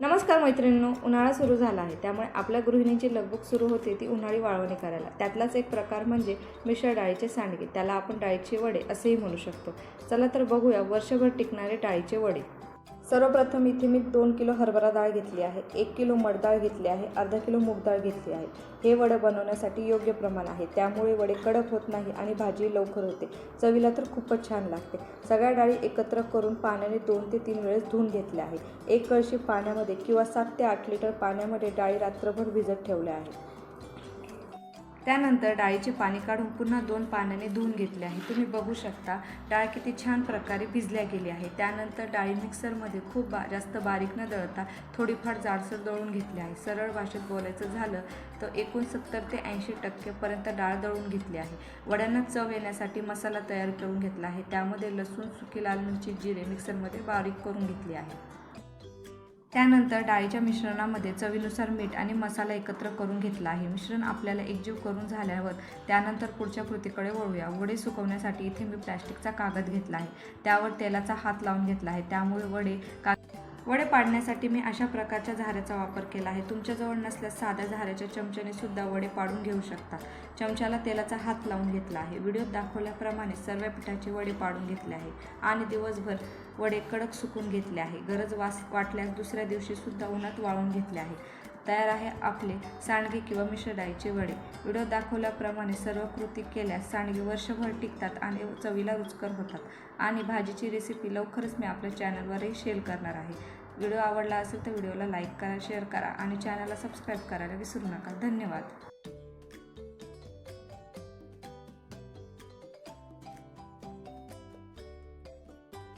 नमस्कार मैत्रिणींनो उन्हाळा सुरू झाला आहे. त्यामुळे आपल्या गृहिणींची लगबग सुरू होते ती उन्हाळी वाळवणी करायला. त्यातलाच एक प्रकार म्हणजे मिश्र डाळीचे सांडगे. त्याला आपण डाळीचे वडे असेही म्हणू शकतो. चला तर बघूया वर्षभर टिकणारे डाळीचे वडे. सर्वप्रथम इथे मी दोन किलो हरभरा डाळ घेतली आहे एक किलो मडडाळ घेतली आहे अर्धा किलो मूग डाळ घेतली आहे. हे वडे बनवण्यासाठी योग्य प्रमाण आहे. त्यामुळे वडे कडक होत नाही आणि भाजी लवकर होते. चवीला तर खूपच छान लागते. सगळ्या डाळी एकत्र करून पाण्याने दोन ते तीन वेळेस धुवून घेतल्या आहे एक कळशी पाण्यामध्ये किंवा सात ते आठ लिटर पाण्यामध्ये डाळी रात्रभर भिजत ठेवल्या आहे त्यानंतर डाळीचे पाणी काढून पुन्हा दोन पाण्याने धुवून घेतले आहे. तुम्ही बघू शकता डाळ किती छान प्रकारे भिजल्या गेली आहे. त्यानंतर डाळी मिक्सरमध्ये खूप बा जास्त बारीक न दळता थोडीफार जाडसर दळून घेतली आहे. सरळ भाषेत बोलायचं झालं तर एकोणसत्तर ते ऐंशी टक्केपर्यंत डाळ दळून घेतली आहे. वड्यांना चव येण्यासाठी मसाला तयार करून घेतला आहे. त्यामध्ये लसूण सुकी लाल मिरची जिरे मिक्सरमध्ये बारीक करून घेतली आहे. त्यानंतर डाळीच्या मिश्रणामध्ये चवीनुसार मीठ आणि मसाला एकत्र करून घेतला आहे. मिश्रण आपल्याला एकजीव करून झाल्यावर त्यानंतर पुढच्या कृतीकडे वळूया. वडे सुकवण्यासाठी इथे मी प्लॅस्टिकचा कागद घेतला आहे. त्यावर तेलाचा हात लावून घेतला आहे. त्यामुळे वडे का वडे पाडण्यासाठी मी अशा प्रकारच्या झाऱ्याचा वापर केला आहे. तुमच्याजवळ नसल्यास साध्या झाऱ्याच्या चमच्याने सुद्धा वडे पाडून घेऊ शकता. चमच्याला तेलाचा हात लावून घेतला आहे. व्हिडिओत दाखवल्याप्रमाणे सर्व पिठाचे वडे पाडून घेतले आहे आणि दिवसभर वडे कडक सुकून घेतले आहे. गरज वास वाटल्यास दुसऱ्या दिवशी सुद्धा उन्हात वाळून घेतले आहे. तयार आहे आपले सांडगे किंवा मिश्र डाळीचे वडे. व्हिडिओ दाखवल्याप्रमाणे सर्व कृती केल्यास सांडगे वर्षभर टिकतात आणि चवीला रुचकर होतात. आणि भाजीची रेसिपी लवकरच मी आपल्या चॅनलवरही शेअर करणार आहे. व्हिडिओ आवडला असेल तर व्हिडिओला लाईक करा शेअर करा आणि चॅनलला सबस्क्राईब करायला विसरू नका. धन्यवाद.